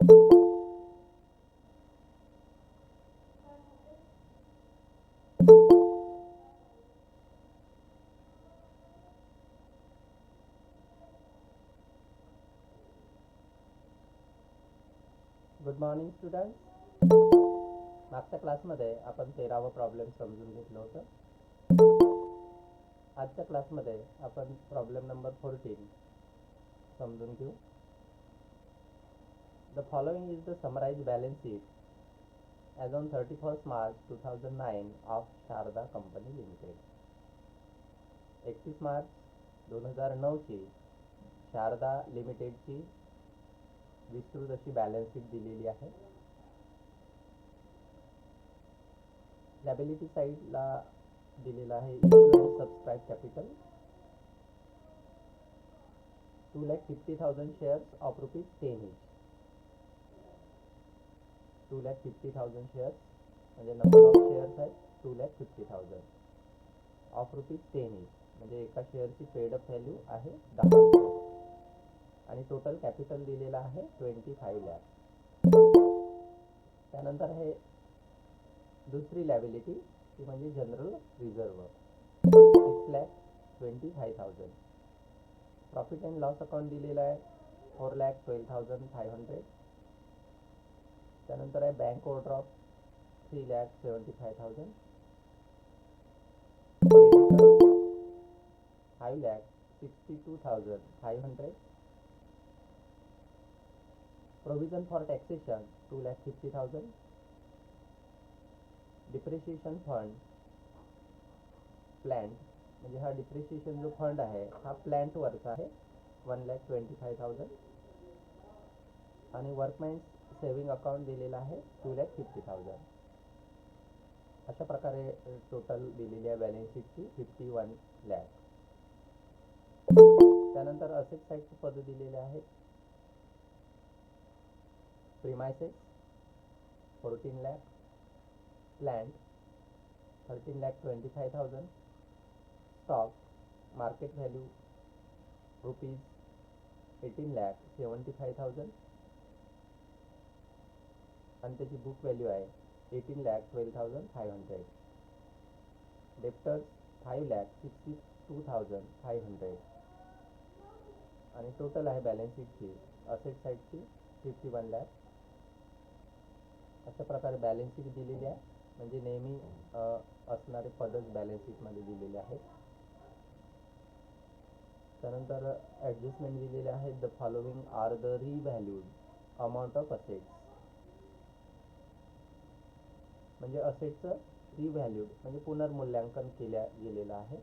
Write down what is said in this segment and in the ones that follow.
Good morning student मागच्या क्लासमध्ये आपण तेरावा प्रॉब्लेम समजून घेतलं होतं. आजच्या क्लासमध्ये आपण प्रॉब्लेम नंबर फोर्टीन समजून घेऊ. The following is the summarized balance sheet as on thirty first March two thousand nine of Sharada company limited एकतीस मार्च दोन हजार नऊची शारदा लिमिटेडची विस्तृत अशी बॅलन्स शीट दिलेली आहे. लॅबिलिटी साईडला दिलेला आहे subscribe capital two lakh fifty thousand shares of rupees ten each two lakh fifty thousand shares म्हणजे नंबर ऑफ शेअर्स आहेत two lakh fifty thousand of rupees ten is म्हणजे एका शेअरची फेड अप व्हॅल्यू आहे दहा आणि टोटल कॅपिटल दिलेला आहे ट्वेंटी फाईव्ह लॅक त्यानंतर आहे दुसरी लॅबिलिटी ती म्हणजे general reserve six lakh twenty five thousand profit and loss account दिलेला आहे. Four lakh twelve thousand five hundred त्यानंतर आहे bank overdraft three lakh seventy five thousand five lakh sixty two thousand five hundred provision for taxation two lakh fifty thousand depreciation fund plant म्हणजे हा depreciation जो fund आहे हा प्लॅन्टवरचा आहे one lakh twenty five thousand आणि workmen's saving account दिलेलं आहे टू लॅक फिफ्टी थाउजंड अशा प्रकारे टोटल दिलेली आहे बॅलन्स शीटची फिफ्टी वन लॅक त्यानंतर असे साईडची पदं दिलेली आहेत. Premises fourteen lakh plant thirteen lakh twenty five thousand stock market value rupees eighteen lakh seventy five thousand आणि त्याची बुक व्हॅल्यू आहे eighteen lakh twelve thousand five hundred debtors five lakh sixty two thousand five hundred आणि total आहे balance शीटची asset साईडची fifty one lakh अशा प्रकारे balance sheet दिलेली आहे. म्हणजे नेहमी असणारे पदच बॅलन्स शीटमध्ये दिलेले आहेत. त्यानंतर ॲडजस्टमेंट दिलेले आहेत. The following are the revalued amount of assets म्हणजे असेटचं रिव्हॅल्यूड म्हणजे पुनर्मूल्यांकन केल्या गेलेलं आहे.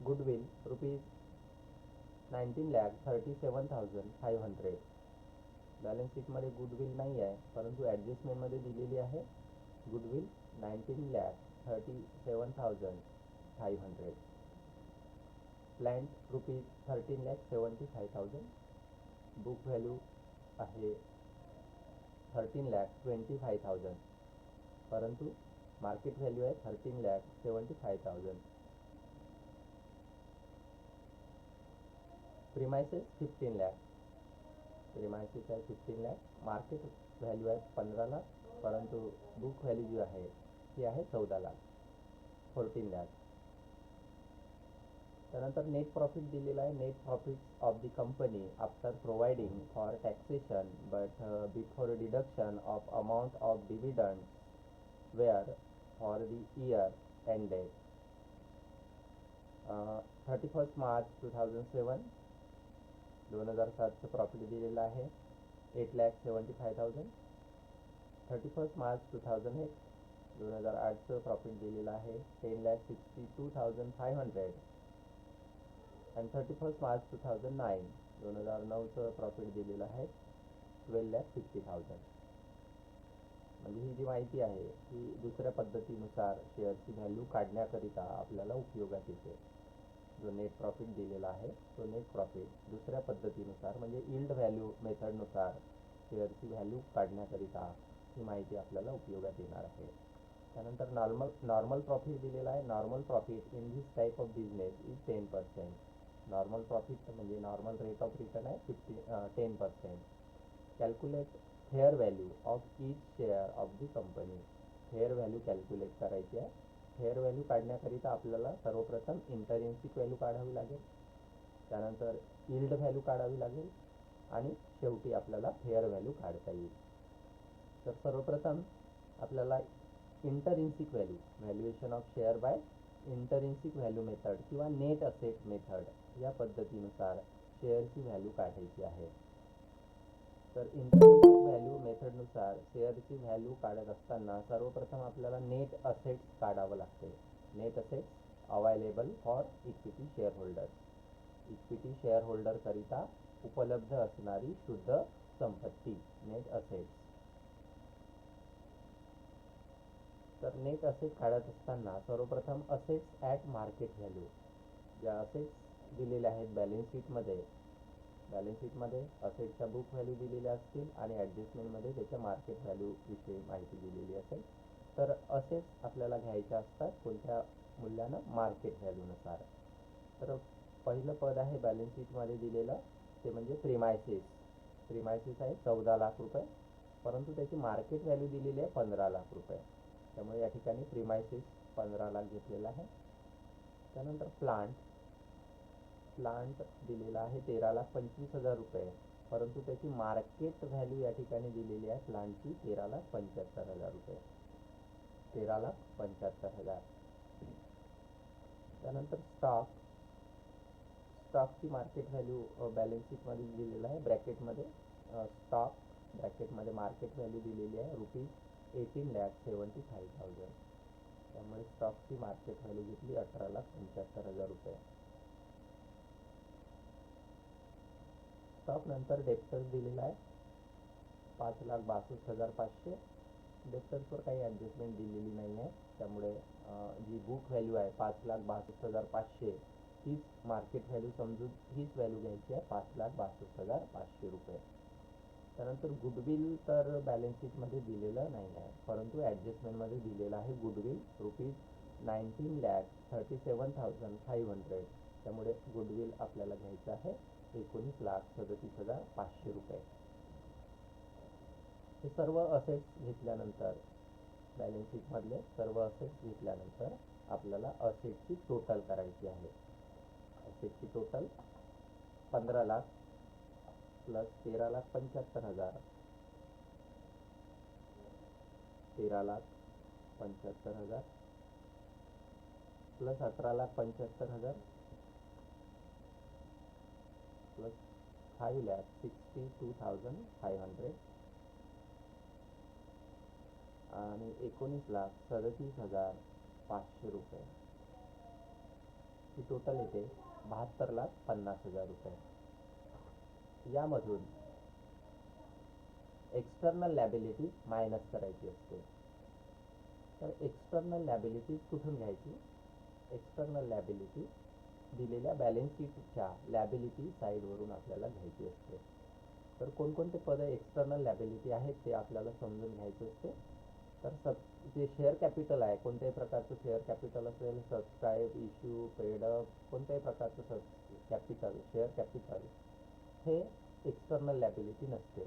Goodwill rupees nineteen lakh thirty seven thousand five hundred balance शीटमध्ये गुडविल नाही आहे परंतु ॲडजस्टमेंटमध्ये दिलेली आहे. Goodwill nineteen lakh thirty seven thousand five hundred plant rupees thirteen lakh seventy five thousand book value आहे thirteen lakh twenty five thousand परंतु market value आहे thirteen lakh seventy five thousand premises fifteen lakh premises आहे fifteen lakh market value आहे पंधरा लाख. परंतु book value जी आहे ती आहे चौदा लाख. फोर्टीन लॅक त्यानंतर नेट प्रॉफिट दिलेला आहे. Net profit of the company after providing for taxation but before deduction of amount of dividend were for the year ended thirty first March two thousand seven दोन हजार सातचं प्रॉफिट दिलेलं आहे. Eight lakh seventy five thousand thirty first March two thousand eight दोन हजार आठचं profit दिलेलं आहे. Ten lakh sixty two thousand five hundred and thirty first March two thousand nine दोन हजार नऊचं प्रॉफिट दिलेलं आहे ट्वेल्व लॅक फिफ्टी थाउजंड म्हणजे ही जी माहिती आहे ही दुसऱ्या पद्धतीनुसार शेअरची व्हॅल्यू काढण्याकरिता आपल्याला उपयोगात येते. जो नेट प्रॉफिट दिलेला आहे तो नेट प्रॉफिट दुसऱ्या पद्धतीनुसार म्हणजे इल्ड व्हॅल्यू मेथडनुसार शेअरची व्हॅल्यू काढण्याकरिता ही माहिती आपल्याला उपयोगात येणार आहे. त्यानंतर नॉर्मल नॉर्मल प्रॉफिट दिलेला आहे. Normal profit in this type of business is ten percent normal profit म्हणजे नॉर्मल रेट ऑफ रिटर्न आहे fifty ten percent calculate fair value of each share of the company fair value calculate करायची आहे. Fair value काढण्याकरिता आपल्याला सर्वप्रथम इंटरेन्सिक value काढावी लागेल. त्यानंतर yield value काढावी लागेल. आणि शेवटी आपल्याला फेअर व्हॅल्यू काढता येईल. तर सर्वप्रथम आपल्याला intrinsic value valuation of share by intrinsic value method किंवा नेट असेट मेथड या पद्धतीनुसार शेअरची व्हॅल्यू काढायची आहे. तर इंटरिन्सिक व्हॅल्यू मेथडनुसार शेअरची व्हॅल्यू काढत असताना सर्वप्रथम आपल्याला नेट असेट्स काढावं लागते. Net assets available for equity share holders equity share होल्डरकरिता उपलब्ध असणारी शुद्ध संपत्ती नेट असेट्स तर नेट असेट काढत असताना सर्वप्रथम असेट्स ॲट मार्केट व्हॅल्यू ज्या असेट्स दिलेल्या आहेत बॅलन्स शीटमध्ये बॅलन्स शीटमध्ये असेटच्या बुक व्हॅल्यू दिलेल्या असतील आणि ॲडजस्टमेंटमध्ये त्याच्या मार्केट व्हॅल्यूविषयी माहिती दिलेली असेल. तर असेट्स आपल्याला घ्यायच्या असतात कोणत्या मूल्यानं? मार्केट व्हॅल्यूनुसार तर पहिलं पद आहे बॅलन्स शीटमध्ये दिलेलं ते म्हणजे प्रिमायसिस प्रिमायसिस आहे चौदा लाख रुपये. परंतु त्याची मार्केट व्हॅल्यू दिलेली आहे पंधरा लाख रुपये. त्यामुळे या ठिकाणी प्रिमायसिस पंधरा लाख घेतलेला आहे. त्यानंतर प्लांट प्लांट दिलेला आहे तेरा लाख पंचवीस हजार रुपये. परंतु त्याची मार्केट व्हॅल्यू या ठिकाणी दिलेली आहे प्लांटची तेरा लाख पंच्याहत्तर हजार रुपये. तेरा लाख पंच्याहत्तर हजार. त्यानंतर स्टॉक स्टॉकची मार्केट व्हॅल्यू बॅलन्स शीटमध्ये दिलेलं आहे ब्रॅकेटमध्ये स्टॉक ब्रॅकेटमध्ये मार्केट व्हॅल्यू दिलेली आहे rupees eighteen lakh seventy five thousand त्यामुळे स्टॉकची मार्केट व्हॅल्यू घेतली अठरा लाख पंच्याहत्तर हजार रुपये. स्टॉक नंतर डेप्टर्स दिलेला आहे. पाच लाख बासष्ट हजार पाचशे. डेप्टर्सवर काही ॲडजस्टमेंट दिलेली नाही आहे त्यामुळे जी बुक व्हॅल्यू आहे पाच लाख बासष्ट हजार पाचशे हीच मार्केट व्हॅल्यू समजून हीच व्हॅल्यू घ्यायची आहे पाच लाख बासष्ट हजार पाचशे रुपये. त्यानंतर गुडविल तर बॅलन्स शीटमध्ये दिलेलं नाही आहे परंतु ॲडजस्टमेंटमध्ये दिलेलं आहे goodwill rupees nineteen lakh thirty seven thousand five hundred त्यामुळे गुडविल आपल्याला घ्यायचं आहे. एकोणीस लाख सदतीस हजार पाचशे रुपये. हे सर्व असेट्स घेतल्यानंतर बॅलन्स शीटमधले सर्व असेट्स घेतल्यानंतर आपल्याला असेटची टोटल करायची आहे. असेटची टोटल पंधरा लाख प्लस तेरा लाख पंच्याहत्तर हजार. तेरा लाख पंच्याहत्तर हजार प्लस अठरा लाख पंच्याहत्तर हजार. Plus five lakh sixty two thousand five hundred आणि एकोणीस लाख सदतीस हजार पाचशे रुपये. ही टोटल येते बहात्तर लाख पन्नास हजार रुपये. यामधून एक्सटर्नल लॅबिलिटी मायनस करायची असते. तर एक्सटर्नल लॅबिलिटी कुठून घ्यायची? एक्सटर्नल लॅबिलिटी दिलेल्या बॅलन्स शीटच्या लॅबिलिटी साईडवरून आपल्याला घ्यायची असते. तर कोणकोणते पद एक्सटर्नल लॅबिलिटी आहेत ते आपल्याला समजून घ्यायचे असते. तर सब जे शेअर कॅपिटल आहे कोणत्याही प्रकारचं शेअर कॅपिटल असेल सबस्क्राईब इश्यू पेडअप कोणत्याही प्रकारचं सब कॅपिटल शेअर कॅपिटल हे एक्सटर्नल लॅबिलिटी नसते.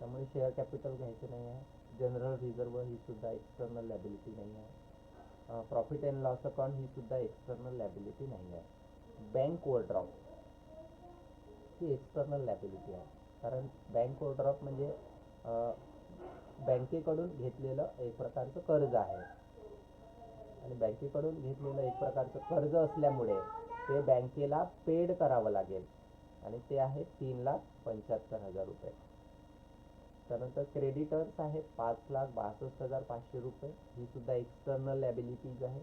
त्यामुळे शेअर कॅपिटल घ्यायचं नाही आहे. जनरल रिझर्व ही सुद्धा एक्सटर्नल लॅबिलिटी नाही आहे. प्रॉफिट अँड लॉस अकाउंट ही सुद्धा एक्सटर्नल लॅबिलिटी नाही आहे. बँक ओव्हरड्रॉफ्ट ही एक्सटर्नल लॅबिलिटी आहे. कारण बँक ओव्हरड्रॉफ्ट म्हणजे बँकेकडून घेतलेलं एक प्रकारचं कर्ज आहे. आणि बँकेकडून घेतलेलं एक प्रकारचं कर्ज असल्यामुळे ते बँकेला पेड करावं लागेल. आणि ते आहे तीन लाख पंच्याहत्तर हजार रुपये. त्यानंतर क्रेडिटर्स आहेत पाच लाख बासष्ट हजार पाचशे रुपये. ही सुद्धा एक्सटर्नल लॅबिलिटीज आहे.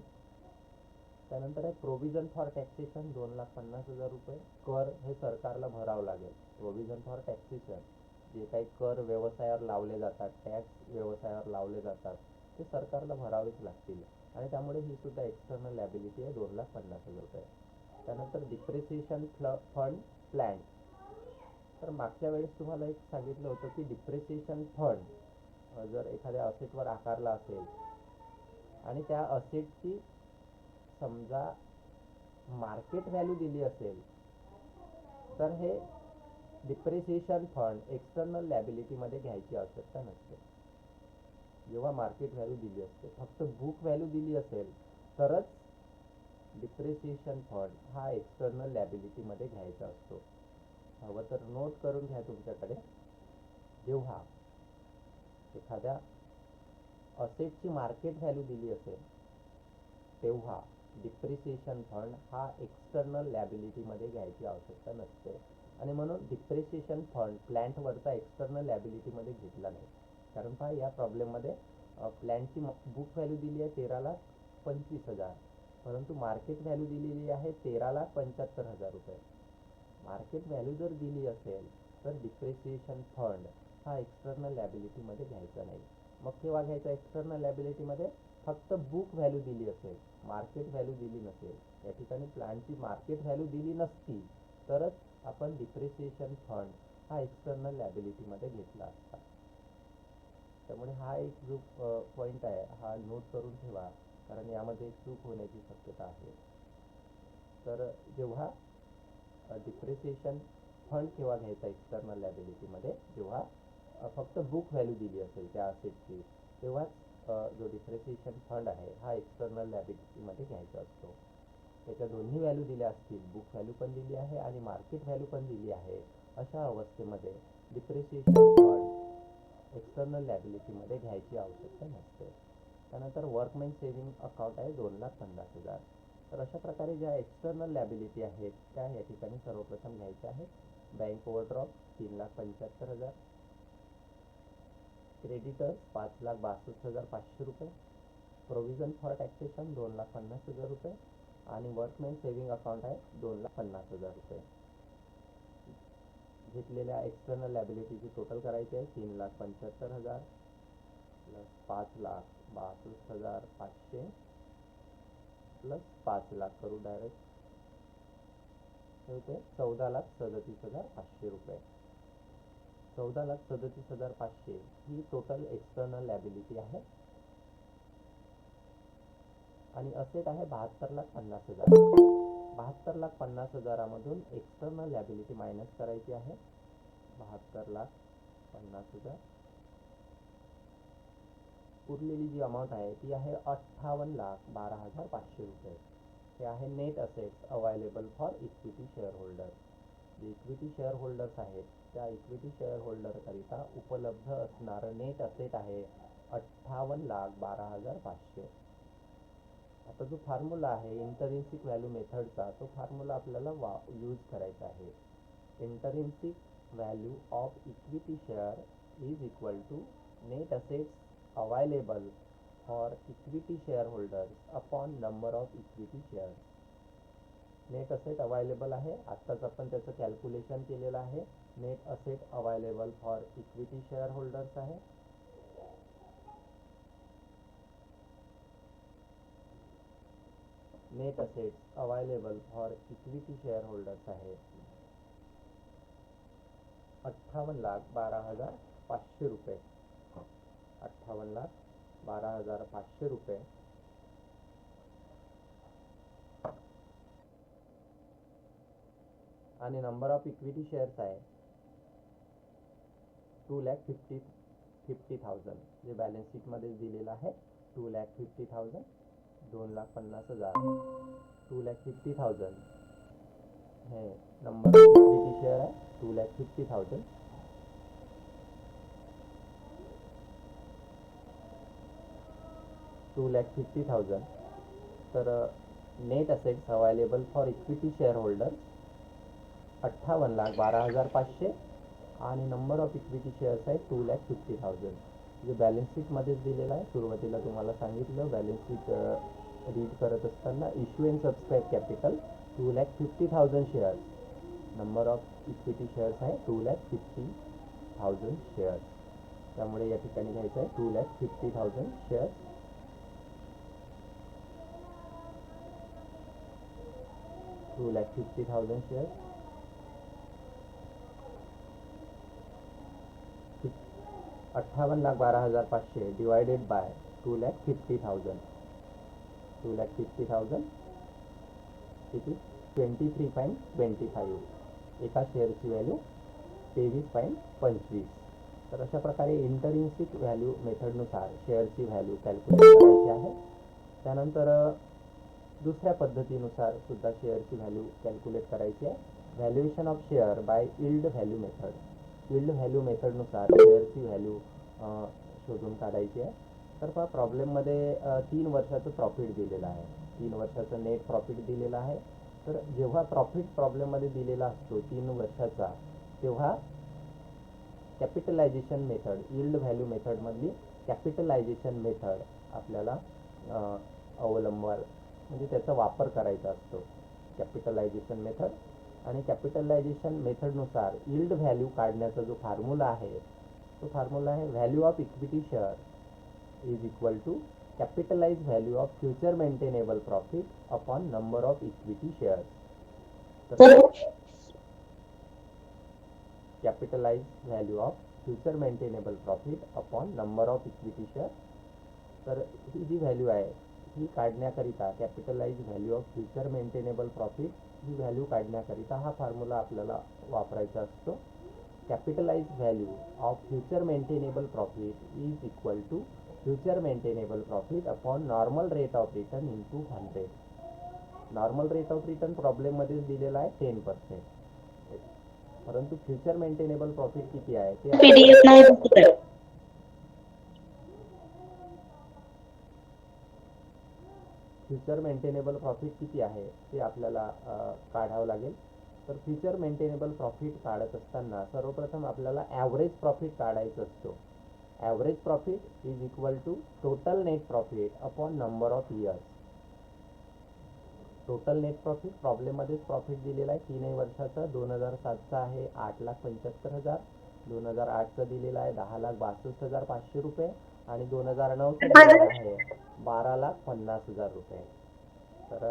त्यानंतर आहे प्रोव्हिजन फॉर टॅक्सेशन दोन लाख पन्नास हजार रुपये. कर हे सरकारला भरावं लागेल. प्रोव्हिजन फॉर टॅक्सेशन जे काही कर व्यवसायावर लावले जातात टॅक्स व्यवसायावर लावले जातात ते सरकारला भरावेच लागतील. आणि त्यामुळे ही सुद्धा एक्सटर्नल लॅबिलिटी आहे दोन लाख पन्नास हजार रुपये. त्यानंतर डिप्रिसिएशन फ्ल फंड प्लॅन तर मागच्या वेळेस तुम्हाला एक सांगितलं होतं की डिप्रिसिएशन फंड जर एखाद्या असेटवर आकारला असेल आणि त्या असेटची समजा मार्केट व्हॅल्यू दिली असेल तर हे डिप्रिसिएशन फंड एक्सटर्नल लॅबिलिटीमध्ये घ्यायची आवश्यकता नसते. जेव्हा मार्केट व्हॅल्यू दिली असते फक्त बुक व्हॅल्यू दिली असेल तरच डिप्रिसिएशन फंड हा एक्सटर्नल लॅबिलिटीमध्ये घ्यायचा असतो. हवं तर नोट करून घ्या तुमच्याकडे. जेव्हा एखाद्या असेटची मार्केट व्हॅल्यू दिली असेल तेव्हा डिप्रिसिएशन फंड हा एक्सटर्नल लॅबिलिटीमध्ये घ्यायची आवश्यकता नसते. आणि म्हणून डिप्रिसिएशन फंड प्लॅन्टवरचा एक्सटर्नल लॅबिलिटीमध्ये घेतला नाही. कारण पहा या प्रॉब्लेममध्ये प्लॅनची बुक व्हॅल्यू दिली आहे तेरा लाख पंचवीस हजार. परंतु मार्केट व्हॅल्यू दिलेली आहे तेरा लाख पंच्याहत्तर हजार रुपये. मार्केट व्हॅल्यू जर दिली असेल तर डिप्रिसिएशन फंड हा एक्सटर्नल लॅबिलिटीमध्ये घ्यायचा नाही. मग केव्हा घ्यायचा? एक्सटर्नल लॅबिलिटीमध्ये फक्त बुक व्हॅल्यू दिली असेल मार्केट व्हॅल्यू दिली नसेल. या ठिकाणी प्लॅनची मार्केट व्हॅल्यू दिली नसती तरच आपण डिप्रिसिएशन फंड हा एक्सटर्नल लॅबिलिटीमध्ये घेतला असता. त्यामुळे हा एक जो पॉईंट आहे हा नोट करून ठेवा कारण यामध्ये चूक होण्याची शक्यता आहे. तर जेव्हा डिप्रिसिएशन फंड केव्हा घ्यायचा एक्सटर्नल लॅबिलिटीमध्ये जेव्हा फक्त बुक व्हॅल्यू दिली असेल त्या असेटची तेव्हाच जो डिप्रिसिएशन फंड आहे हा एक्सटर्नल लॅबिलिटीमध्ये घ्यायचा असतो. त्याच्या दोन्ही व्हॅल्यू दिल्या असतील बुक व्हॅल्यू पण दिली आहे आणि मार्केट व्हॅल्यू पण दिली आहे अशा अवस्थेमध्ये डिप्रिसिएशन फंड एक्सटर्नल लॅबिलिटीमध्ये घ्यायची आवश्यकता नसते. त्यानंतर वर्कमेन सेव्हिंग अकाउंट आहे दोन लाख पन्नास हजार. तर अशा प्रकारे ज्या एक्सटर्नल लॅबिलिटी आहेत त्या या ठिकाणी सर्वप्रथम घ्यायच्या आहेत. बँक ओव्हरड्रॉफ्ट तीन लाख पंच्याहत्तर हजार. क्रेडिटर्स पाच लाख बासष्ट हजार पाचशे रुपये. प्रोव्हिजन फॉर टॅक्सेशन दोन लाख पन्नास हजार रुपये. आणि वर्कमेन सेव्हिंग अकाउंट आहे दोन लाख पन्नास हजार रुपये. घेतलेल्या एक्सटर्नल लॅबिलिटीची टोटल करायची आहे तीन लाख पंच्याहत्तर हजार. प्लस पाच लाख बासष्ट हजार पाचशे. प्लस पाच लाख करू डायरेक्ट होते चौदा लाख सदतीस हजार पाचशे रुपये. चौदा लाख सदतीस हजार पाचशे ही टोटल एक्सटर्नल लॅबिलिटी आहे. आणि असेट आहे बहात्तर लाख पन्नास हजार. बहात्तर लाख पन्नास हजारामधून एक्सटर्नल लॅबिलिटी मायनस करायची आहे. बहात्तर लाख पन्नास हजार. उरलेली जी अमाऊंट आहे ती आहे अठ्ठावन्न लाख बारा हजार पाचशे रुपये. हे आहे net assets available for equity share holder जे इक्विटी शेअर होल्डर्स आहेत त्या इक्विटी शेअर होल्डरकरिता उपलब्ध असणारं नेट असेट आहे अठ्ठावन्न लाख बारा हजार पाचशे. आता जो फॉर्म्युला आहे इंटरिन्सिक व्हॅल्यू मेथडचा तो फॉर्म्युला आपल्याला वा यूज करायचा आहे. Intrinsic value of equity share is equal to net assets available for equity share holders upon number of equity shares net asset available आहे. आत्ताच आपण त्याचं कॅल्क्युलेशन केलेलं आहे. Net asset available for equity share holders आहे. Net assets available for equity share holders आहे. अठ्ठावन्न लाख बारा हजार पाचशे रुपये. अठ्ठावन्न लाख बारा हजार पाचशे रुपये. आणि नंबर ऑफ इक्विटी शेअर्स आहे two lakh fifty fifty thousand जे बॅलन्स शीटमध्ये दिलेलं आहे टू लॅक फिफ्टी थाउजंड दोन लाख पन्नास हजार टू लॅक फिफ्टी थाउजंड हे नंबर ऑफ इक्विटी शेअर आहे two lakh fifty thousand two lakh fifty thousand तर net assets available for equity share holder अठ्ठावन्न लाख बारा हजार पाचशे आणि नंबर ऑफ इक्विटी शेअर्स आहे टू लॅक फिफ्टी थाउजंड जे बॅलन्स शीटमध्येच दिलेलं आहे. सुरुवातीला तुम्हाला सांगितलं बॅलन्स शीट रीड करत असताना issue and subscribe capital two lakh fifty thousand shares number of equity shares आहे two lakh fifty thousand shares त्यामुळे या ठिकाणी घ्यायचं आहे two lakh fifty thousand shares two lakh fifty thousand shares अठ्ठावन्न लाख बारा हजार पाचशे divided by two lakh fifty thousand two lakh fifty thousand किती twenty three point twenty five एका शेअरची व्हॅल्यू तेवीस पॉईंट पंचवीस. तर अशा प्रकारे इंटरिन्सिक व्हॅल्यू मेथडनुसार शेअरची व्हॅल्यू कॅल्क्युलेट करायची आहे. त्यानंतर दुसऱ्या पद्धतीनुसार सुद्धा शेअरची व्हॅल्यू कॅल्क्युलेट करायची आहे. Valuation of share by yield value method yield value मेथडनुसार शेअरची व्हॅल्यू शोधून काढायची आहे. तर पहा प्रॉब्लेममध्ये तीन वर्षाचं प्रॉफिट दिलेलं आहे. तीन वर्षाचं नेट प्रॉफिट दिलेलं आहे. तर जेव्हा प्रॉफिट प्रॉब्लेममध्ये दिलेला असतो तीन वर्षाचा तेव्हा कॅपिटलायझेशन मेथड यील्ड व्हॅल्यू मेथडमधली कॅपिटलायझेशन मेथड आपल्याला अ, म्हणजे त्याचा वापर करायचा असतो. कॅपिटलायझेशन मेथड आणि कॅपिटलायझेशन मेथडनुसार यील्ड व्हॅल्यू काढण्याचा जो फॉर्म्युला आहे तो फॉर्म्युला आहे value of equity share is equal to capitalise value of future maintainable profit upon number of equity shares तर capitalise value of future maintainable profit upon number of equity share तर ही जी value आहे ही काढण्याकरिता capitalise value of future maintainable profit he value काढण्याकरिता हा formula आपल्याला वापरायचा असतो. Capitalise value of future maintainable profit is equal to future maintainable profit upon normal rate of return into hundred normal rate of return प्रॉब्लेममध्येच दिलेला आहे ten percent परंतु future maintainable profit किती आहे? ते पीडीएफ नाही दिसत आहे. फ्युचर मेंटेनेबल प्रॉफिट किती आहे ते आपल्याला काढावं लागेल. तर फ्युचर मेंटेनेबल प्रॉफिट काढत असताना सर्वप्रथम आपल्याला ॲव्हरेज प्रॉफिट काढायचं असतो. Average profit is equal to total net profit upon number of years total net profit प्रॉब्लेममध्येच profit दिलेला आहे. तीनही वर्षाचा दोन हजार सातचा आहे आठ लाख पंच्याहत्तर हजार. दोन हजार आठचा दिलेला आहे दहा लाख बासष्ट हजार पाचशे रुपये. आणि दोन हजार दिलेला आहे बारा लाख पन्नास हजार रुपये. तर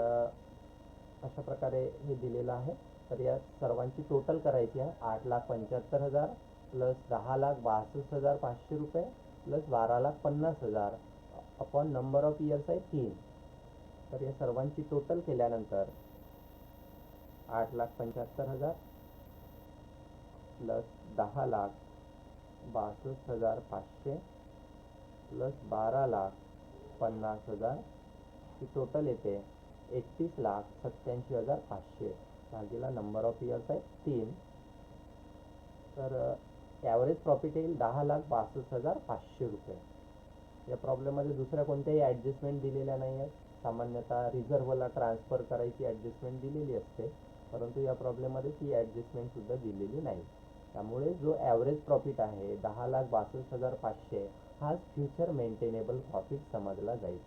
अशा प्रकारे हे दिलेलं आहे. तर या सर्वांची टोटल करायची आहे. आठ लाख पंच्याहत्तर हजार प्लस दहा लाख बासष्ट हजार पाचशे रुपये प्लस बारा लाख पन्नास हजार अपॉन नंबर ऑफ इयर्स आहे तीन. तर या सर्वांची टोटल केल्यानंतर आठ लाख पंच्याहत्तर हजार प्लस दहा लाख बासष्ट हजार पाचशे प्लस बारा लाख पन्नास हजार. ही टोटल येते एकतीस लाख सत्याऐंशी हजार पाचशे. भागीला नंबर ऑफ इयर्स आहे तीन. तर ॲव्हरेज प्रॉफिट येईल दहा लाख बासष्ट हजार पाचशे रुपये. या प्रॉब्लेममध्ये दुसऱ्या कोणत्याही ॲडजस्टमेंट दिलेल्या नाही आहेत. सामान्यतः रिझर्व्हला ट्रान्सफर करायची ॲडजस्टमेंट दिलेली असते. परंतु या प्रॉब्लेममध्ये ती ॲडजस्टमेंटसुद्धा दिलेली नाही. त्यामुळे जो ॲव्हरेज प्रॉफिट आहे दहा लाख बासष्ट हजार पाचशे हाच फ्युचर मेंटेनेबल प्रॉफिट समजला जाईल.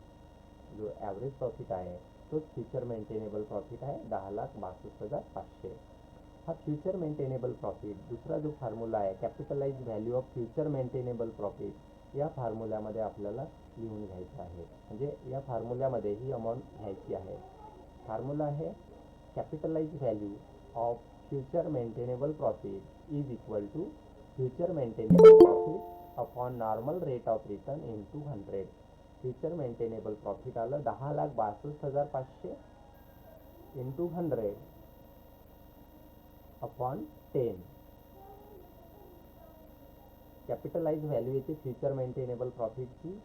जो ॲव्हरेज प्रॉफिट आहे तोच फ्युचर मेंटेनेबल प्रॉफिट आहे दहा लाख बासष्ट हजार पाचशे. हा फ्युचर मेंटेनेबल प्रॉफिट दुसरा जो फॉर्म्युला आहे capitalise value of future maintainable profit या फॉर्म्युल्यामध्ये आपल्याला लिहून घ्यायचं आहे. म्हणजे या फॉर्म्युल्यामध्ये ही अमाऊंट घ्यायची आहे. फॉर्म्युला आहे capitalise value of future maintainable profit is equal to future maintainable profit upon normal rate of return into hundred future maintainable profit आलं दहा लाख बासष्ट हजार पाचशे into hundred upon ten capitalise value येते फ्युचर मेंटेनेबल प्रॉफिटची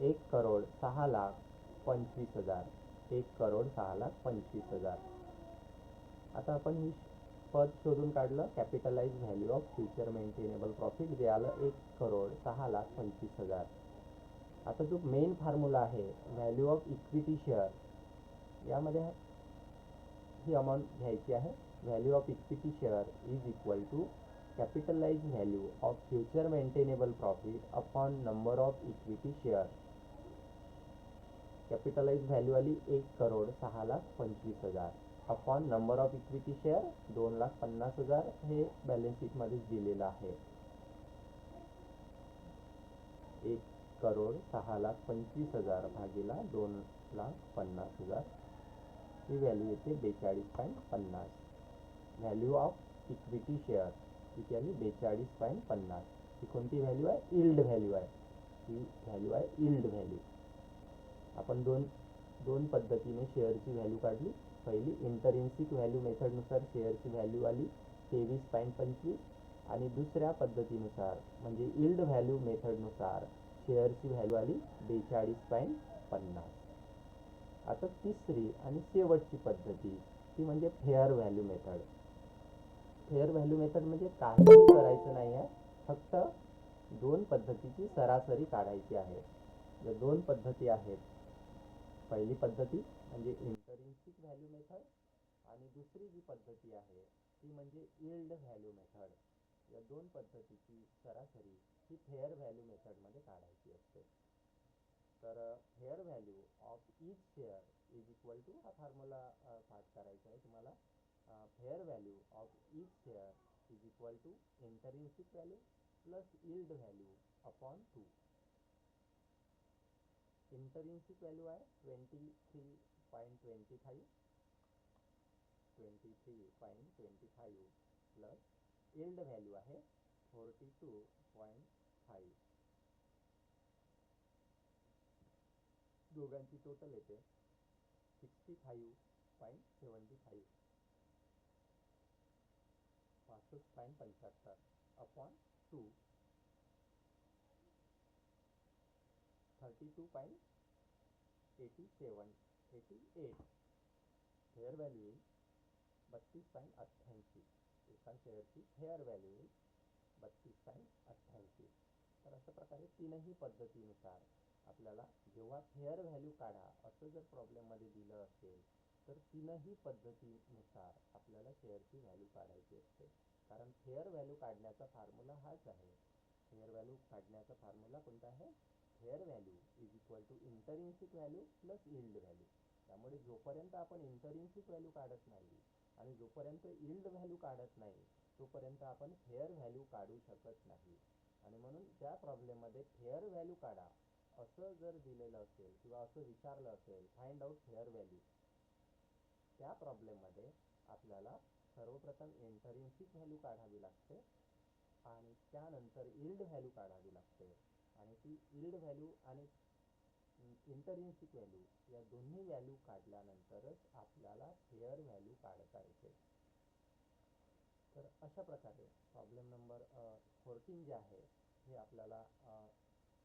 एक करोड सहा लाख पंचवीस हजार. एक करोड सहा लाख पंचवीस हजार. आता आपण ही पद शोधून काढलं capitalise value of future maintainable profit जे आलं एक करोड सहा लाख पंचवीस हजार. आता जो मेन फॉर्म्युला आहे व्हॅल्यू ऑफ इक्विटी शेअर यामध्ये ही अमाऊंट घ्यायची आहे. Value of equity share is equal to capitalise value of future maintainable profit upon number of equity share capitalise value आली एक करोड सहा लाख पंचवीस हजार. Upon number of equity share दोन लाख पन्नास हजार हे बॅलन्स शीटमध्येच दिलेलं आहे. एक करोड सहा लाख पंचवीस हजार भागीला दोन लाख पन्नास हजार. ही व्हॅल्यू येते बेचाळीस पॉईंट पन्नास. व्हॅल्यू ऑफ इक्विटी शेअर किती आली बेचाळीस पॉईंट पन्नास. ही कोणती व्हॅल्यू आहे? इल्ड व्हॅल्यू आहे. ही व्हॅल्यू आहे इल्ड व्हॅल्यू आपण दोन दोन पद्धतीने शेअरची व्हॅल्यू काढली. पहिली इंटरिन्सिक व्हॅल्यू मेथडनुसार शेअरची व्हॅल्यू आली तेवीस पॉईंट पंचवीस. आणि दुसऱ्या पद्धतीनुसार म्हणजे इल्ड व्हॅल्यू मेथडनुसार शेअरची व्हॅल्यू आली बेचाळीस पॉईंट पन्नास. आता तिसरी आणि शेवटची पद्धती ती म्हणजे fair value method fair value method म्हणजे काहीही करायचं नाही आहे फक्त दोन पद्धतीची सरासरी काढायची आहे. जर दोन पद्धती आहेत पहिली पद्धती म्हणजे इंटरिन्सिक व्हॅल्यू मेथड आणि दुसरी जी पद्धती आहे ती म्हणजे इल्ड व्हॅल्यू मेथड या दोन पद्धतीची सरासरी ही फेअर व्हॅल्यू मेथडमध्ये काढायची असते. तर fair value of each share is equal to हा फॉर्म्युला पाठ करायचा आहे तुम्हाला. Fair value of each share is equal to intrinsic value plus yield value upon two intrinsic value आहे twenty three point twenty five twenty three point twenty five plus yield value आहे forty two point five दोघांची total येते sixty five point seventy five पासष्ट point पंच्याहत्तर upon two thirty two point eighty seven eighty eight. Fair value येईल बत्तीस point अठ्ठ्याऐंशी. एका शेअरची फेअर व्हॅल्यू येईल बत्तीस पॉईंट अठ्ठ्याऐंशी. तर अशा प्रकारे तीनही पद्धतीनुसार आपल्याला जेव्हा फेअर व्हॅल्यू काढा असं जर प्रॉब्लेममध्ये दिलं असेल तर तीनही पद्धतीनुसार आपल्याला शेअरची व्हॅल्यू काढायची असते. कारण फेअर व्हॅल्यू काढण्याचा फॉर्म्युला हाच आहे. फेअर व्हॅल्यू काढण्याचा फॉर्म्युला कोणता आहे? Fair value is equal to intrinsic value plus yield value त्यामुळे जोपर्यंत आपण इंटरिन्सिक व्हॅल्यू काढत नाही आणि जोपर्यंत इल्ड व्हॅल्यू काढत नाही तोपर्यंत आपण फेअर व्हॅल्यू काढू शकत नाही. आणि म्हणून त्या प्रॉब्लेममध्ये फेअर व्हॅल्यू काढा असं जर दिलेलं असेल किंवा असं विचारलं असेल फाइंड आउट फेअर व्हॅल्यू त्या प्रॉब्लेममध्ये आपल्याला सर्वप्रथम इंटरिन्सिक व्हॅल्यू काढावी लागते आणि त्यानंतर इल्ड व्हॅल्यू काढावी लागते. आणि ती इल्ड व्हॅल्यू आणि इंटरिन्सिक व्हॅल्यू या दोन्ही व्हॅल्यू काढल्यानंतरच आपल्याला फेअर व्हॅल्यू काढता येते. तर अशा प्रकारे प्रॉब्लेम नंबर फोर्टीन जे आहे हे आपल्याला